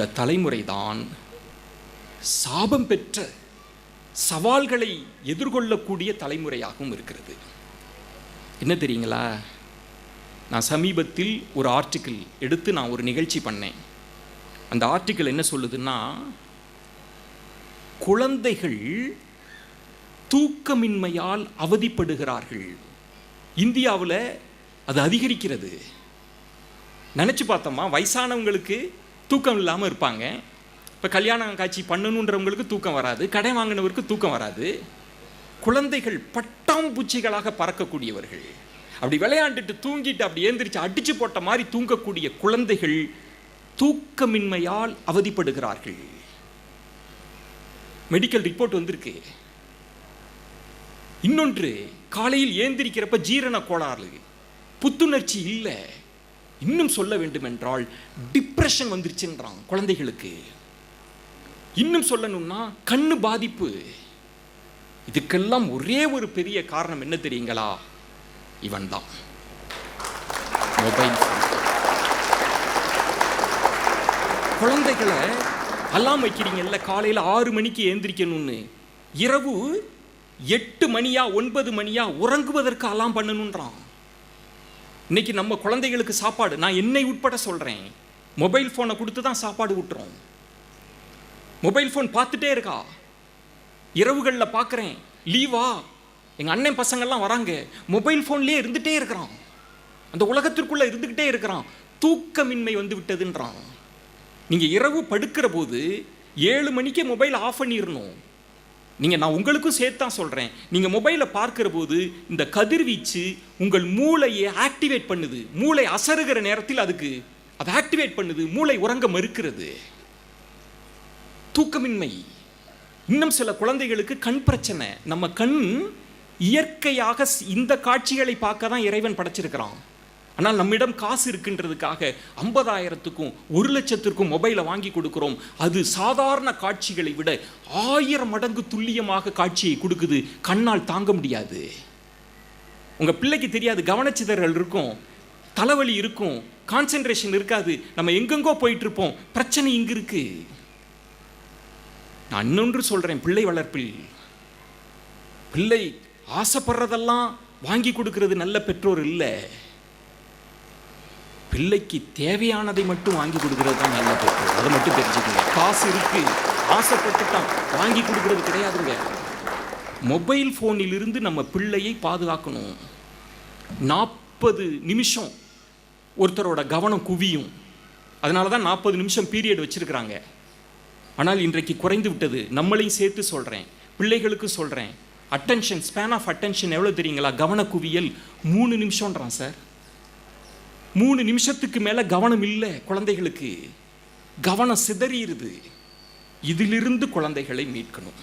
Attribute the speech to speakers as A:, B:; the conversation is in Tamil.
A: இந்த தலைமுறைதான் சாபம் பெற்ற சவால்களை எதிர்கொள்ளக்கூடிய தலைமுறையாகவும் இருக்கிறது. என்ன தெரியுங்களா? நான் சமீபத்தில் ஒரு ஆர்டிக்கிள் எடுத்து நான் ஒரு நிகழ்ச்சி பண்ணேன். அந்த ஆர்டிக்கிள் என்ன சொல்லுதுன்னா குழந்தைகள் தூக்கமின்மையால் அவதிப்படுகிறார்கள். இந்தியாவில் அது அதிகரிக்கிறது. நினச்சி பார்த்தோமா? வயசானவங்களுக்கு தூக்கம் இல்லாமல் இருப்பாங்க. இப்போ கல்யாணம் காட்சி பண்ணணுன்றவங்களுக்கு தூக்கம் வராது. கடை வாங்கினவருக்கு தூக்கம் வராது. குழந்தைகள் பட்டாம்பூச்சிகளாக பறக்கக்கூடியவர்கள். அப்படி விளையாண்டுட்டு தூங்கிட்டு அப்படி ஏந்திரிச்சு அடிச்சு போட்ட மாதிரி தூங்கக்கூடிய குழந்தைகள் தூக்கமின்மையால் அவதிப்படுகிறார்கள். மெடிக்கல் ரிப்போர்ட் வந்திருக்கு. இன்னொன்று காலையில் ஏந்திரிக்கிறப்ப ஜீரண கோளாறு. புத்துணர்ச்சி இல்லை. இன்னும் சொல்ல வேண்டும் என்றால் டிப்ரெஷன் வந்துருச்சுன்றான் குழந்தைகளுக்கு. இன்னும் சொல்லணும்னா கண்ணு பாதிப்பு. இதுக்கெல்லாம் ஒரே ஒரு பெரிய காரணம் என்ன தெரியுங்களா? இவன் தான் மொபைல் குழந்தைகளை அலாம் வைக்கிறீங்கல்ல காலையில் ஆறு மணிக்கு ஏந்திரிக்கணும்னு. இரவு எட்டு மணியா ஒன்பது மணியா உறங்குவதற்கு அலாம் பண்ணணுன்றான் இன்னைக்கு நம்ம குழந்தைகளுக்கு சாப்பாடு நான் என்னை உட்பட சொல்கிறேன் மொபைல் ஃபோனை கொடுத்து தான் சாப்பாடு விட்டுறோம் மொபைல் ஃபோன் பார்த்துட்டே இருக்கா? இரவுகளில் பார்க்குறேன். லீவா? எங்கள் அண்ணன் பசங்கள்லாம் வராங்க. மொபைல் ஃபோன்லேயே இருந்துகிட்டே இருக்கிறான். அந்த உலகத்திற்குள்ளே இருந்துக்கிட்டே இருக்கிறான். தூக்கமின்மை வந்து விட்டதுன்றான். நீங்கள் இரவு படுக்கிற போது ஏழு மணிக்கே மொபைல் ஆஃப் பண்ணிடணும் நீங்கள் நான் உங்களுக்கும் சேர்த்து தான் சொல்கிறேன் நீங்கள் மொபைலில் பார்க்குற போது இந்த கதிர்வீச்சு உங்கள் மூளையை ஆக்டிவேட் பண்ணுது. மூளை அசருகிற நேரத்தில் அதுக்கு அதை ஆக்டிவேட் பண்ணுது. மூளை உறங்க மறுக்கிறது. தூக்கமின்மை. இன்னும் சில குழந்தைகளுக்கு கண் பிரச்சனை. நம்ம கண் இயற்கையாக இந்த காட்சிகளை பார்க்க தான் இறைவன் படைச்சிருக்கிறான். ஆனால் நம்மிடம் காசு இருக்கின்றதுக்காக ஐம்பதாயிரத்துக்கும் ஒரு லட்சத்திற்கும் மொபைலை வாங்கி கொடுக்குறோம். அது சாதாரண காட்சிகளை விட ஆயிரம் மடங்கு துல்லியமாக காட்சியை கொடுக்குது. கண்ணால் தாங்க முடியாது. உங்கள் பிள்ளைக்கு தெரியாது கவனச்சிதறல் இருக்கும் தலைவலி இருக்கும் கான்சென்ட்ரேஷன் இருக்காது. நம்ம எங்கெங்கோ போயிட்டுருப்போம். பிரச்சனை இங்கே இருக்குது நான் இன்னொன்று சொல்கிறேன் பிள்ளை வளர்ப்பில். பிள்ளை ஆசைப்படுறதெல்லாம் வாங்கி கொடுக்கறது நல்ல பெற்றோர் இல்லை. பிள்ளைக்கு தேவையானதை மட்டும் வாங்கி கொடுக்கறது தான் நல்ல பெற்றோர் அதை மட்டும் தெரிஞ்சுக்கோங்க. காசு இருக்கு. ஆசைப்பட்டுட்டான் வாங்கி கொடுக்கறது கிடையாதுங்க. மொபைல் ஃபோனிலிருந்து நம்ம பிள்ளையை பாதுகாக்கணும். நாற்பது நிமிஷம் ஒருத்தரோட கவனம் குவியும். அதனால தான் நாற்பது நிமிஷம் பீரியட் வச்சுருக்கிறாங்க. ஆனால் இன்றைக்கு குறைந்து விட்டது. நம்மளையும் சேர்த்து சொல்கிறேன் பிள்ளைகளுக்கு சொல்கிறேன் அட்டென்ஷன் ஸ்பேன் ஆஃப் அட்டென்ஷன் எவ்வளோ தெரியுங்களா? கவன குவியல் மூணு நிமிஷம்ன்றான் சார். மூணு நிமிஷத்துக்கு மேலே கவனம் இல்லை குழந்தைகளுக்கு. கவனம் சிதறிடுது. இதிலிருந்து குழந்தைகளை மீட்கணும்.